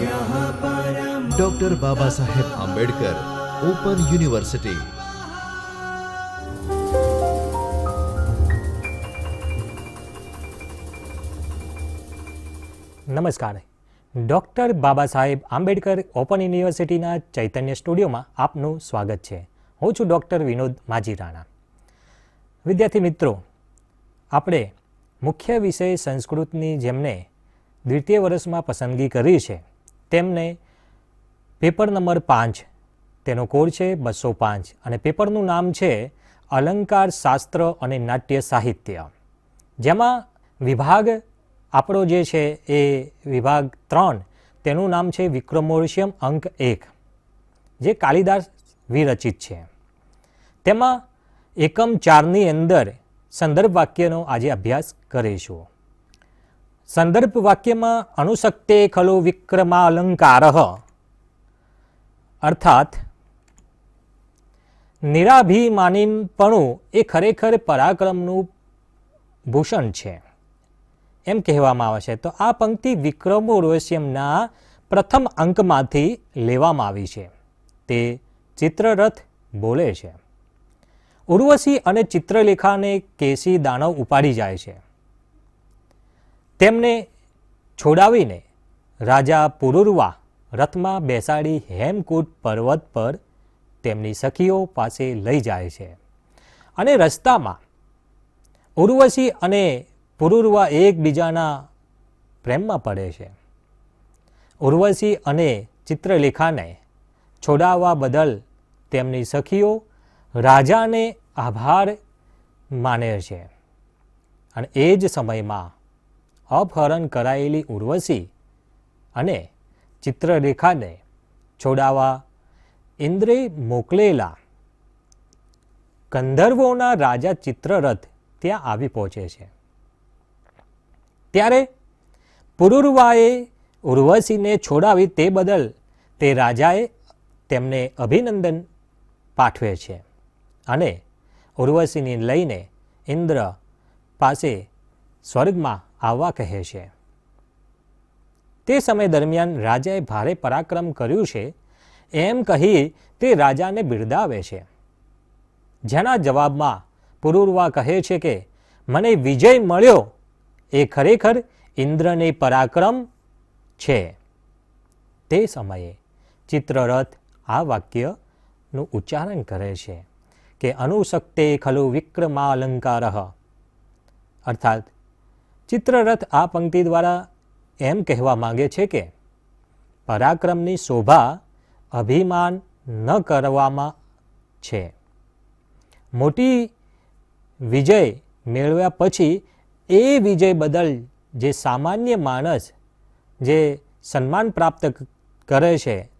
Doctor Baba Saheb Ambedkar open university નમસ્કાર. Doctor Baba Saheb Ambedkar open યુનિવર્સિટીના ચૈતન્ય સ્ટુડિયોમાં આપનું સ્વાગત છે. હું છું ડૉક્ટર વિનોદ માજી રાણા વિદ્યાર્થી મિત્રો, આપણે મુખ્ય વિષય સંસ્કૃતની જેમને દ્વિતીય વર્ષમાં પસંદગી કરી છે તેમને પેપર નંબર પાંચ, તેનો કોડ છે બસો પાંચ અને પેપરનું નામ છે અલંકાર શાસ્ત્ર અને નાટ્ય સાહિત્ય. જેમાં વિભાગ આપણો જે છે એ વિભાગ ત્રણ, તેનું નામ છે વિક્રમોર્શિયમ અંક એક, જે કાલિદાસ વિરચિત છે. તેમાં એકમ ચારની અંદર સંદર્ભ વાક્યનો આજે અભ્યાસ કરીશું. સંદર્ભ વાક્યમાં અણુશક્તે ખલો વિક્રમાલંકાર. અર્થાત નિરાભિમાનીપણું એ ખરેખર પરાક્રમનું ભૂષણ છે. એમ કહેવામાં આવે છે. તો આ પંક્તિ વિક્રમો રોસ્યમના પ્રથમ અંકમાંથી લેવામાં આવી છે. તે ચિત્રરથ બોલે છે. ઉર્વશી અને ચિત્રલેખાને કેસી દાનવ ઉપાડી જાય છે. તેમને છોડાવીને રાજા પુરુરવા રથમાં બેસાડી હેમકૂટ પર્વત પર તેમની સખીઓ પાસે લઈ જાય છે. અને રસ્તામાં ઉર્વશી અને પુરુરવા એકબીજાના પ્રેમમાં પડે છે. ઉર્વશી અને ચિત્રલેખાને છોડાવવા બદલ તેમની સખીઓ રાજાને આભાર માને છે. અને એ જ સમયમાં અપહરણ કરાયેલી ઉર્વશી અને ચિત્રરેખાને છોડાવવા ઇન્દ્રે મોકલેલા ગંધર્વોના રાજા ચિત્રરથ ત્યાં આવી પહોંચે છે. ત્યારે પુરુર્વાએ ઉર્વશીને છોડાવી તે બદલ તે રાજાએ તેમને અભિનંદન પાઠવે છે અને ઉર્વશીને લઈને ઇન્દ્ર પાસે સ્વર્ગમાં આવવા કહે છે. તે સમય દરમિયાન રાજાએ ભારે પરાક્રમ કર્યું છે. એમ કહી તે રાજાને બિરદાવે છે. જેના જવાબમાં પુરુરવા કહે છે કે, મને વિજય મળ્યો. એ ખરેખર ઇન્દ્રને પરાક્રમ છે. તે સમયે ચિત્રરથ આ વાક્યનું ઉચ્ચારણ કરે છે કે, અનુસક્તે ખલુ વિક્રમાલંકાર. અર્થાત ચિત્રરથ આ પંક્તિ દ્વારા એમ કહેવા માંગે છે કે પરાક્રમની શોભા અભિમાન ન કરવામાં છે. મોટી વિજય મેળવ્યા પછી એ વિજય બદલ જે સામાન્ય માણસ જે સન્માન પ્રાપ્ત કરે છે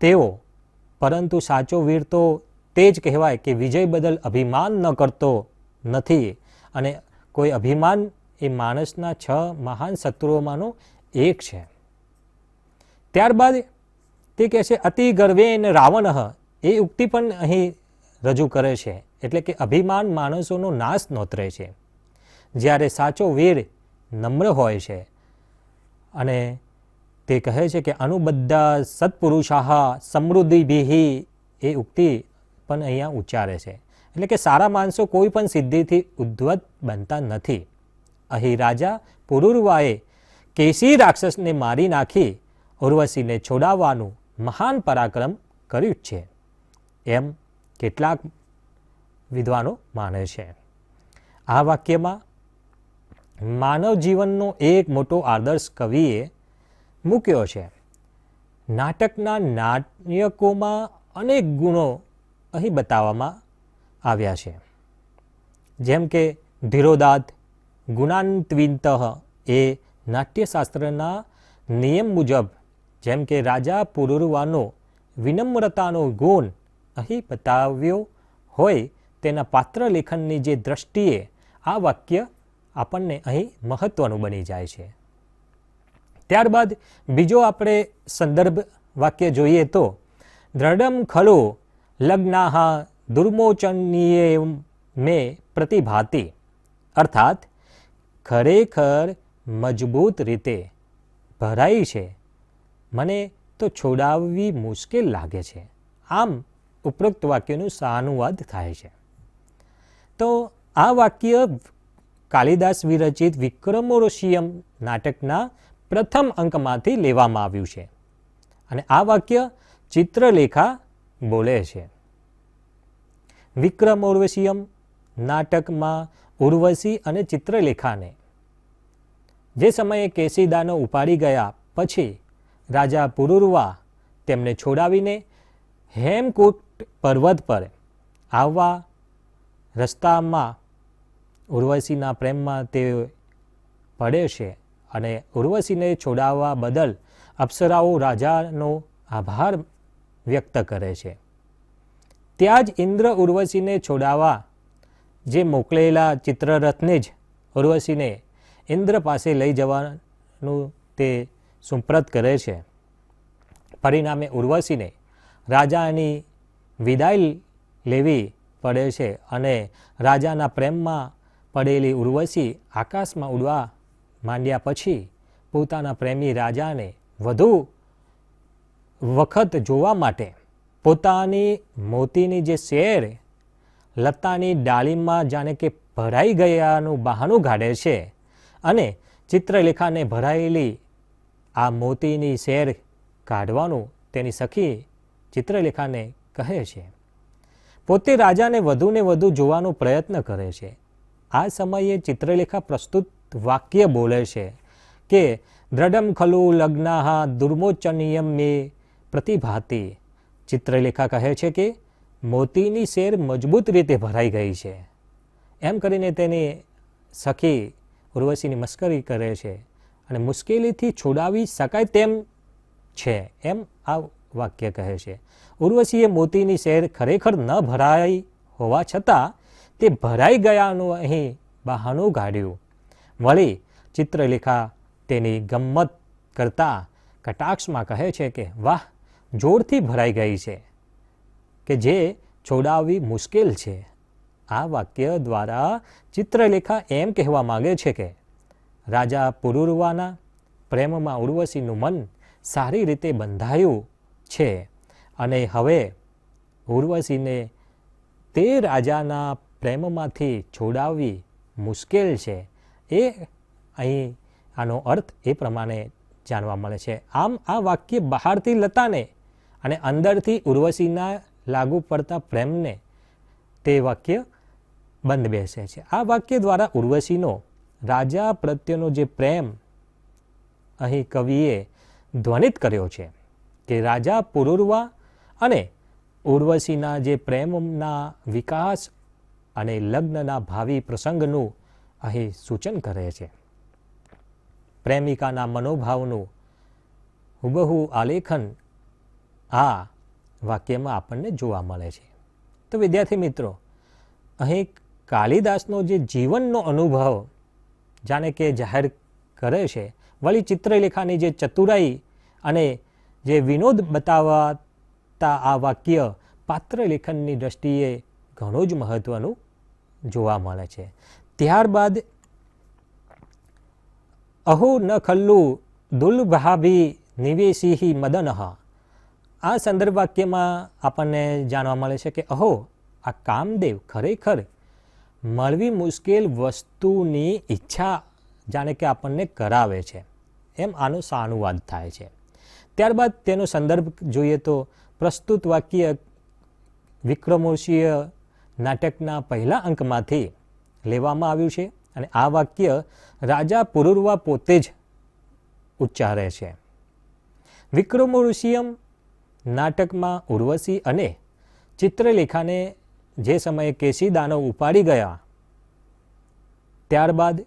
તેઓ, પરંતુ સાચો વીર તો તે જ કહેવાય કે વિજય બદલ અભિમાન ન કરતો નથી અને કોઈ અભિમાન એ માણસના છ મહાન શત્રુઓમાંનો એક છે. ત્યારબાદ તે કહે છે, અતિ ગર્વેન રાવણ. એ ઉક્તિ પણ અહીં રજૂ કરે છે, એટલે કે અભિમાન માણસોનો નાશ નોતરે છે. જ્યારે સાચો વીર નમ્ર હોય છે અને તે કહે છે કે, અનુબદ્ધા સત્પુરુષાહ સમૃદ્ધિભિહી એ ઉક્તિ પણ અહીંયા ઉચ્ચારે છે. એટલે કે સારા માણસો કોઈ પણ સિદ્ધિથી ઉદ્ધવત બનતા નથી. અહીં રાજા પુરુરવાએ કેસી રાક્ષસને મારી નાખી ઉર્વશીને છોડાવવાનું મહાન પરાક્રમ કર્યું છે. એમ કેટલાક વિદ્વાનો માને છે. આ વાક્યમાં માનવ જીવનનો એક મોટો આદર્શ કવિએ મૂક્યો છે. નાટકના નાટ્યકોમાં અનેક ગુણો અહીં બતાવવામાં આવ્યા છે. જેમ કે ધીરોદાત ગુણાન્વિત એ નાટ્યશાસ્ત્રના નિયમ મુજબ, જેમ કે રાજા પુરુરવાનો વિનમ્રતાનો ગુણ અહીં બતાવ્યો હોય તેના પાત્ર લેખનની જે દ્રષ્ટિએ આ વાક્ય આપણને અહીં મહત્વનું બની જાય છે. ત્યારબાદ બીજો આપણે સંદર્ભ વાક્ય જોઈએ તો, દ્રઢમ ખલો લગ્નાહા દુર્મોચનીય મેં પ્રતિભાતી. અર્થાત ખરેખર મજબૂત રીતે ભરાઈ છે. મને તો છોડાવવી મુશ્કેલ લાગે છે. આમ ઉપરોક્ત વાક્યનું સાનુવાદ થાય છે. તો આ વાક્ય કાલિદાસ વિરચિત વિક્રમોર્ષિયમ નાટકના પ્રથમ અંકમાંથી લેવામાં આવ્યું છે અને આ વાક્ય ચિત્રલેખા બોલે છે. વિક્રમોર્વશિયમ નાટકમાં ઉર્વશી અને ચિત્રલેખાને જે સમયે કેસીદાનો ઉપાડી ગયા પછી રાજા પુરુરવા તેમને છોડાવીને હેમકૂટ પર્વત પર આવવા રસ્તામાં ઉર્વશીના પ્રેમમાં તે પડે છે અને ઉર્વશીને છોડાવવા બદલ અપ્સરાઓ રાજાનો આભાર વ્યક્ત કરે છે. ત્યાં જ ઇન્દ્ર ઉર્વશીને છોડાવવા જે મોકલેલા ચિત્રરથને જ ઉર્વશીને ઇન્દ્ર પાસે લઈ જવાનું તે સુપ્રત કરે છે. પરિણામે ઉર્વશીને રાજાની વિદાય લેવી પડે છે અને રાજાના પ્રેમમાં પડેલી ઉર્વશી આકાશમાં ઉડવા માંડ્યા પછી પોતાના પ્રેમી રાજાને વધુ વખત જોવા માટે પોતાની મોતીની જે શેર લતાની ડાળીમાં જાણે કે ભરાઈ ગયાનું બહાનું કાઢે છે. અને ચિત્રલેખાને ભરાયેલી આ મોતીની શેર કાઢવાનું તેની સખી ચિત્રલેખાને કહે છે. પોતે રાજાને વધુને વધુ જોવાનો પ્રયત્ન કરે છે. આ સમયે ચિત્રલેખા પ્રસ્તુત વાક્ય બોલે છે કે, દ્રઢમ ખલુ લગ્નાહા દુર્મોચનિયમ મે પ્રતિભાતી. ચિત્રલેખા કહે છે કે, મોતીની શેર મજબૂત રીતે ભરાઈ ગઈ છે. એમ કરીને તેની સખી ઉર્વશીની મસ્કરી કરે છે અને મુશ્કેલીથી છોડાવી શકાય તેમ છે એમ આ વાક્ય કહે છે. ઉર્વશીએ મોતીની શેર ખરેખર ન ભરાઈ હોવા છતાં તે ભરાઈ ગયાનું અહીં બહાનું કાઢ્યું વળી ચિત્રલેખા તેની ગમ્મત કરતા કટાક્ષમાં કહે છે કે, વાહ, જોરથી ભરાઈ ગઈ છે કે જે છોડાવવી મુશ્કેલ છે. આ વાક્ય દ્વારા ચિત્રલેખા એમ કહેવા માગે છે કે, રાજા પુરુરવાના પ્રેમમાં ઉર્વશીનું મન સારી રીતે બંધાયું છે અને હવે ઉર્વશીને તે રાજાના પ્રેમમાંથી છોડાવવી મુશ્કેલ છે. એ અહીં આનો અર્થ એ પ્રમાણે જાણવા મળે છે. આમ આ વાક્ય બહારથી લતાને અને અંદરથી ઉર્વશીના લાગુ પડતા પ્રેમને તે વાક્ય બંધ બેસે છે. આ વાક્ય દ્વારા ઉર્વશીનો રાજા પ્રત્યેનો જે પ્રેમ અહીં કવિએ ધ્વનિત કર્યો છે કે રાજા પુરુર્વા અને ઉર્વશીના જે પ્રેમના વિકાસ અને લગ્નના ભાવિ પ્રસંગનું અહીં સૂચન કરે છે. પ્રેમિકાના મનોભાવનું હુબહુ આલેખન આ વાક્યમાં આપણને જોવા મળે છે. તો વિદ્યાર્થી મિત્રો, અહીં કાલિદાસનો જે જીવનનો અનુભવ જાણે કે જાહેર કરે છે, વળી ચિત્રલેખાની જે ચતુરાઈ અને જે વિનોદ બતાવતા આ વાક્ય પાત્રલેખનની દ્રષ્ટિએ ઘણું જ મહત્વનું જોવા મળે છે. ત્યારબાદ, અહો ન ખલ્લુ દુર્ભાભી નિવેશી મદનહ આ સંદર્ભ વાક્યમાં આપણને જાણવા મળે છે કે, અહો, આ કામદેવ ખરેખર મળવી મુશ્કેલ વસ્તુની ઈચ્છા જાણે કે આપણને કરાવે છે. એમ આનો સાનુવાદ થાય છે. ત્યારબાદ તેનો સંદર્ભ જોઈએ તો પ્રસ્તુત વાક્ય વિક્રમોર્ષીય નાટકના પહેલા અંકમાંથી લેવામાં આવ્યું છે અને આ વાક્ય રાજા પુરુર્વા પોતે જ ઉચ્ચારે છે. વિક્રમોર્ષિયમ નાટકમાં ઉર્વશી અને ચિત્રલેખાને જે સમયે કેસી દાનવ ઉપાડી ગયા, ત્યારબાદ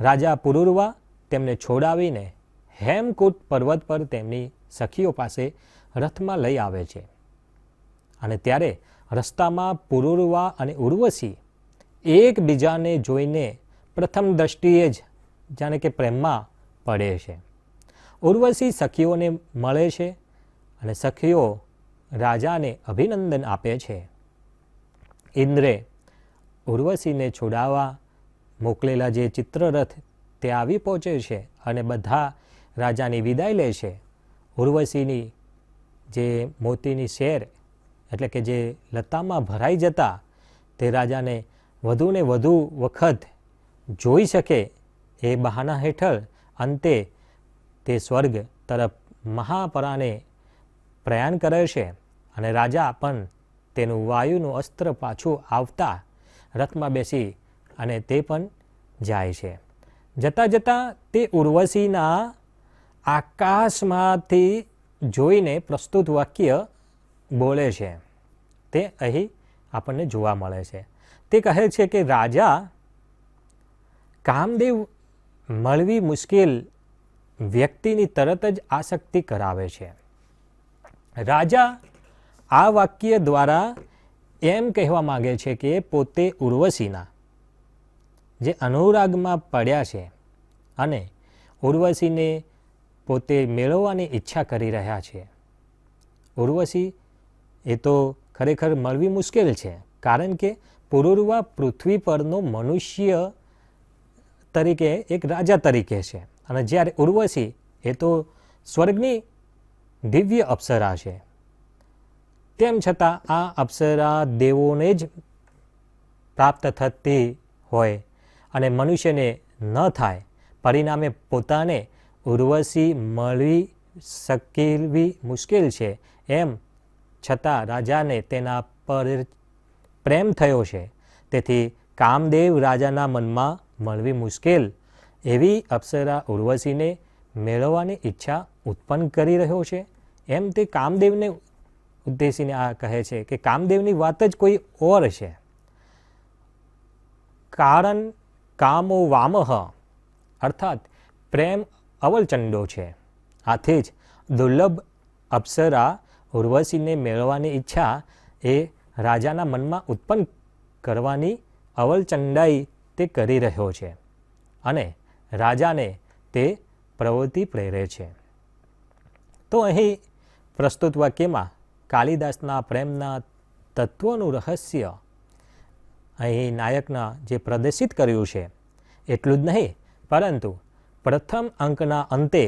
રાજા પુરુરવા તેમને છોડાવીને હેમકૂટ પર્વત પર તેમની સખીઓ પાસે રથમાં લઈ આવે છે. અને ત્યારે રસ્તામાં પુરુરવા અને ઉર્વશી એકબીજાને જોઈને પ્રથમ દ્રષ્ટિએ જ જાણે કે પ્રેમમાં પડે છે. ઉર્વશી સખીઓને મળે છે અને સખીઓ રાજાને અભિનંદન આપે છે. ઇન્દ્રે ઉર્વશીને છોડાવવા મોકલેલા જે ચિત્રરથ તે આવી પહોંચે છે અને બધા રાજાની વિદાય લે છે. ઉર્વશીની જે મોતીની શેર એટલે કે જે લતામાં ભરાઈ જતા તે રાજાને વધુને વધુ વખત જોઈ શકે એ બહાના હેઠળ અંતે તે સ્વર્ગ તરફ મહાપરાને પ્રયાણ કરે છે અને રાજા પણ તેનું વાયુનું અસ્ત્ર પાછું આવતા રથમાં બેસી અને તે પણ જાય છે. જતાં જતાં તે ઉર્વશીના આકાશમાંથી જોઈને પ્રસ્તુત વાક્ય બોલે છે. તે અહીં આપણને જોવા મળે છે. તે કહે છે કે, રાજા, કામદેવ મળવી મુશ્કેલ વ્યક્તિની તરત જ આસક્તિ કરાવે છે. રાજા આ વાક્ય દ્વારા એમ કહેવા માગે છે કે પોતે ઉર્વશીના, જે અનુરાગમાં પડ્યા છે અને ઉર્વશીને પોતે મેળવવાની ઈચ્છા કરી રહ્યા છે. ઉર્વશી એ તો ખરેખર મળવી મુશ્કેલ છે, કારણ કે પુરુર્વા પૃથ્વી પરનો મનુષ્ય તરીકે એક રાજા તરીકે છે અને જ્યારે ઉર્વશી એ તો સ્વર્ગની દિવ્ય અપ્સરા છે. તેમ છતાં આ અપ્સરા દેવોને જ પ્રાપ્ત થતી હોય અને મનુષ્યને ન થાય. પરિણામે પોતાને ઉર્વશી મળવી શકવી મુશ્કેલ છે. એમ છતાં રાજાને તેના પર પ્રેમ થયો છે. તેથી કામદેવ રાજાના મનમાં મળવી મુશ્કેલ. એવી અપ્સરા ઉર્વશીને મેળવવાની ઈચ્છા ઉત્પન્ન કરી રહ્યો છે. એમ તે કામદેવને ઉદ્દેશીને આ કહે છે કે કામદેવની વાત જ કોઈ ઓર છે. કારણ કામો વામહ, અર્થાત પ્રેમ અવલચંડો છે. આથી જ દુર્લભ અપ્સરા ઉર્વશીને મેળવવાની ઈચ્છા એ રાજાના મનમાં ઉત્પન્ન કરવાની અવલચંડાઈ તે કરી રહ્યો છે અને રાજાને તે પ્રવૃત્તિ પ્રેરે છે. તો અહીં પ્રસ્તુત વાક્યમાં કાલિદાસના પ્રેમના તત્વનું રહસ્ય અહીં નાયકના જે પ્રદર્શિત કર્યું છે, એટલું જ નહીં, પરંતુ પ્રથમ અંકના અંતે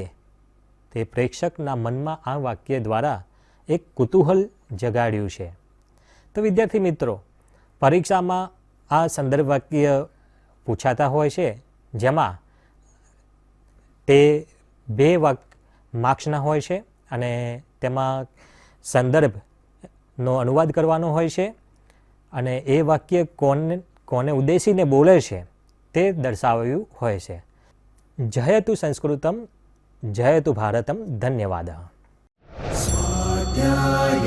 તે પ્રેક્ષકના મનમાં આ વાક્ય દ્વારા એક કુતૂહલ જગાડ્યું છે. તો વિદ્યાર્થી મિત્રો, પરીક્ષામાં આ સંદર્ભ વાક્ય પૂછાતા હોય છે, જેમાં તે બે વાક માર્ક્સના હોય છે અને તેમાં સંદર્ભનો અનુવાદ કરવાનો હોય છે અને એ વાક્ય કોને કોને ઉદ્દેશીને બોલે છે તે દર્શાવ્યું હોય છે. જયતુ સંસ્કૃતમ, જયતુ ભારતમ, ધન્યવાદ. સ્વાધ્યાય